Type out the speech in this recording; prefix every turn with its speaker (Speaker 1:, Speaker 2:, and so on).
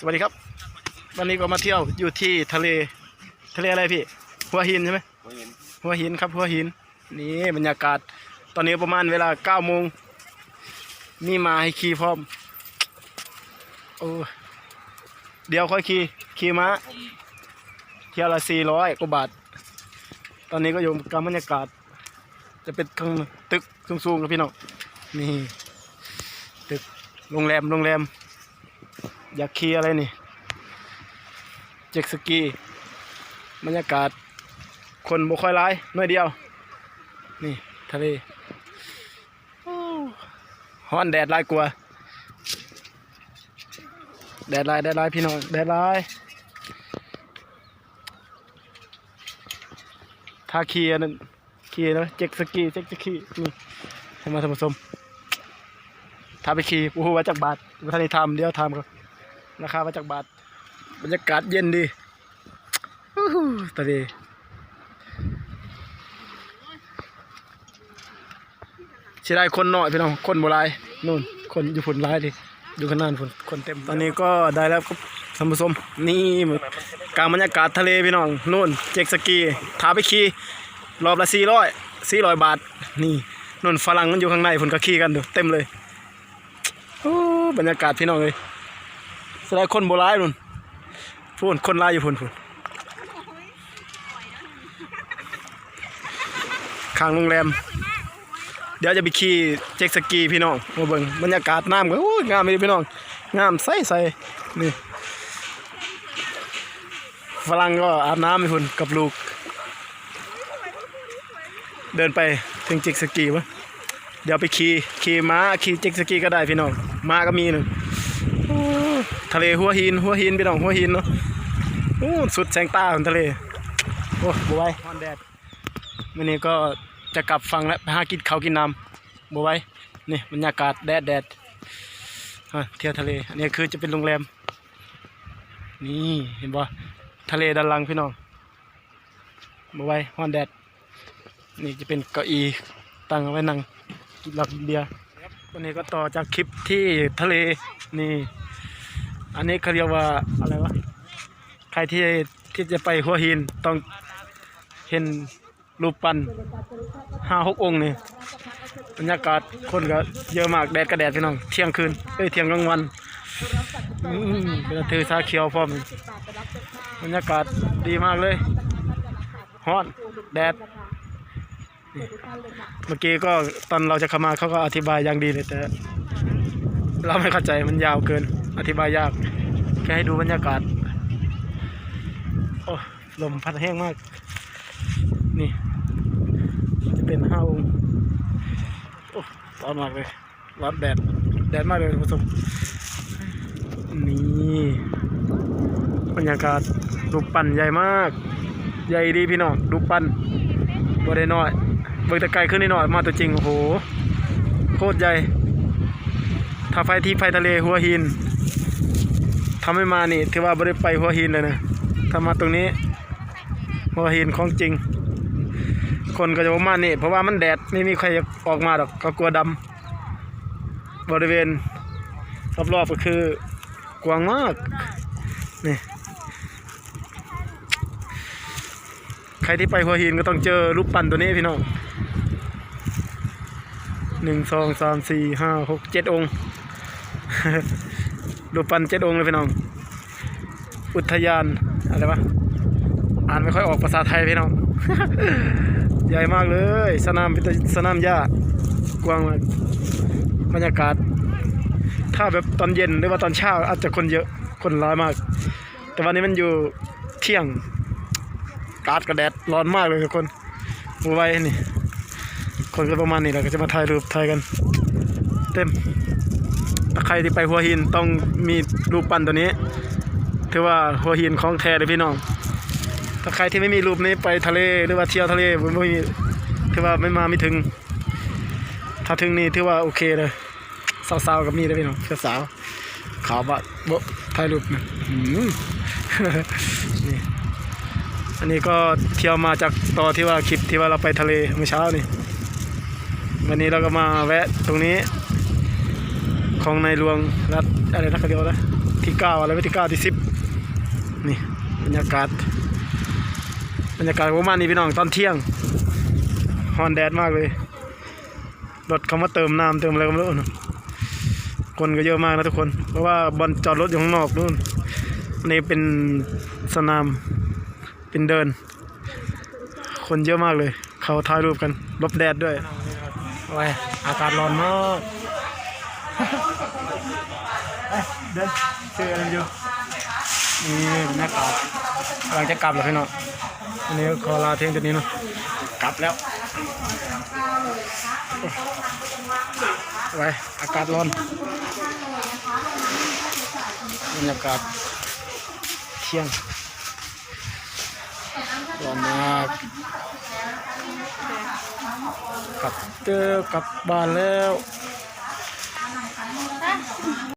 Speaker 1: สวัสดีครับ วันนี้ก็มาเที่ยวอยู่ที่ทะเลทะเลอะไรพี่ หัวหินใช่ไหม
Speaker 2: หัวหิน
Speaker 1: หัวหินครับหัวหิน นี่บรรยากาศ ตอนนี้ประมาณเวลาเก้าโมงมีมาให้ขี่พร้อมโอ้เดี๋ยวค่อยขี่ขี่ม้าเที่ยวละสี่ร้อยกว่าบาท ตอนนี้ก็อยู่กับบรรยากาศ จะเป็นข้างตึกสูงๆครับพี่น้องนี่ตึกโรงแรมโรงแรม อยากขี่อะไรนี่เจ็กสกีบรรยากาศ คนบ่ค่อยร้ายน้อยเดียว นี่ทะเลฮ้อนแดดร้ายกว่าแดดร้ายแดดร้ายพี่น้องแดดร้ายถ้าขี่อันนั้นขี่นะเจ็กสกีเจ็กสกีนี่ให้มาทำผสมถ้าไปขี่โอ้โหว่าจากบาทว่าท่านได้ทำเดี๋ยวทำครับ ราคาว่าจากบาทบรรยากาศเย็นดีอู้หูทะเลเสียดายคนหน้อยพี่น้องคนโบราณนู่นคนอยู่ฝนร้ายดิอยู่ข้างหน้าฝนคนเต็ม ตอนนี้ก็ได้แล้วครับท่านผู้ชมนี่กลางบรรยากาศทะเลพี่น้องนู่นเจ็กสกีถาไปขี่รอบละสี่ร้อยสี่ร้อยบาท นี่นู่นฝรั่งมันอยู่ข้างในฝนก็ขี่กันดูเต็มเลยโอ้บรรยากาศพี่น้องเลย สดายคนโบราณนู่นพูนคนร้ายอยู่พูนพูนข้างโรงแรม เดี๋ยวจะไปขี่เจ็กสกีพี่น้องมาเบิ่งบรรยากาศน้ำก็โอ้ยงามเลยพี่น้องงามใสใสนี่ฝรั่งก็อาบน้ำให้คุณกับลูก เดินไปถึงเจ็กสกีวะเดี๋ยวไปขี่ขี่ม้าขี่เจ็กสกีก็ได้พี่น้องม้าก็มีหนึ่ง ทะเลหัวหินหัวหินพี่น้องหัวหินเนาะโอ้สุดแสงตาของทะเลโอ้บวยฮอนแดดวันนี้ก็จะกลับฝั่งแล้วไปหากินข้าวกินน้ำบัวไว้นี่บรรยากาศแดดแดดอะเที่ยวทะเลอันนี้คือจะเป็นโรงแรม นี่เห็นบ่ทะเลด้านหลังพี่น้องบัวไว้ฮอนแดดนี่จะเป็นเก้าอี้ตั้งเอาไว้นั่งกินเหล้ากินเบียร์วันนี้ก็ต่อจากคลิปที่ทะเลนี่ อันนี้เขาเรียกว่าอะไรวะ ใครที่ที่จะไปหัวหินต้องเห็นรูปปั้นห้าหกองค์นี่บรรยากาศคนก็เยอะมากแดดก็แดดพี่น้อง เที่ยงคืนเอ้ยเที่ยงกลางวันเป็นถือชาเขียวพร้อมบรรยากาศดีมากเลยฮ้อนแดด เมื่อกี้ก็ตอนเราจะเข้ามาเขาก็อธิบายอย่างดีเลยแต่ เราไม่เข้าใจมันยาวเกิน อธิบายยากแค่ให้ดูบรรยากาศโอ้ลมพัดแห้งมาก นี่ จะเป็นห้าองค์โอ้ร้อนมากเลยร้อนแดดแดดมากเลยคุณผู้ชมนี่บรรยากาศรูปปั้นใหญ่มาก ใหญ่ดีพี่น้องรูปปั้นบ่ได้น้อยเบิ่งแต่ไกลขึ้นนิดหน่อยมาตัวจริงโอ้โหโคตรใหญ่ถ้าไฟที่ไฟทะเลหัวหิน ทำให้มานี่ถือว่าบ่ได้ไปหัวหินเลยนะถ้ามาตรงนี้ หัวหินของจริง คนก็จะประมาณนี้เพราะว่ามันแดดไม่มีใครออกมาหรอกก็กลัวดำบริเวณรอบๆก็คือกว้างมากนี่ใครที่ไปหัวหินก็ต้องเจอรูปปั้นตัวนี้พี่น้องหนึ่งสองสามสี่ห้าหกเจ็ดองค์ รูปปั้นเจ็ดองเลยพี่น้อง อุทยานอะไรวะอ่านไม่ค่อยออกภาษาไทยพี่น้อง ใหญ่มากเลย สนามเป็นสนามหญ้ากว้างมากบรรยากาศ ถ้าแบบตอนเย็นหรือว่าตอนเช้าอาจจะคนเยอะคนร้ายมาก แต่วันนี้มันอยู่เที่ยงกาดกระแดดร้อนมากเลยทุกคนมือไว้นี่ คนก็ประมาณนี้แหละก็จะมาถ่ายรูปถ่ายกัน เต็ม ใครที่ไปหัวหินต้องมีรูปปั้นตัวนี้ถือว่าหัวหินของแท้เลยพี่น้อง ถ้าใครที่ไม่มีรูปนี้ไปทะเลหรือว่าเที่ยวทะเลผมไม่มีถือว่าไม่มาไม่ถึง ถ้าถึงนี่ถือว่าโอเคเลยสาวๆกับมีเลยพี่น้องสาวๆขาวบะโบะถ่ายรูปนะอืมนี่อันนี้ก็เที่ยวมาจากต่อที่ว่าคลิปที่ว่าเราไปทะเลเมื่อเช้านี่ วันนี้เราก็มาแวะตรงนี้ ของในหลวงรัฐอะไรนะเขาเรียกว่าอะที่เก้าอะไรวันที่เก้าที่สิบนี่บรรยากาศบรรยากาศประมาณนี้พี่น้องตอนเที่ยงฮอนแดดมากเลย รถเขามาเติมน้ำเติมอะไรก็ไม่รู้นะคนก็เยอะมากนะทุกคน เพราะว่าบอลจอดรถอยู่ข้างนอกนู่นนี่เป็นสนามเป็นเดิน คนเยอะมากเลย เขาถ่ายรูปกันหลบแดดด้วยโอ้ยอากาศร้อนมาก เดินเจออะไรอยู่นี่บรรยากาศกำลังจะกลับแล้วพี่น้องอันนี้ขอลาเที่ยงจุดนี้เนาะกลับแล้วไว้อากาศร้อนบรรยากาศเที่ยงร้อนมากกลับเจอกลับบ้านแล้ว そう。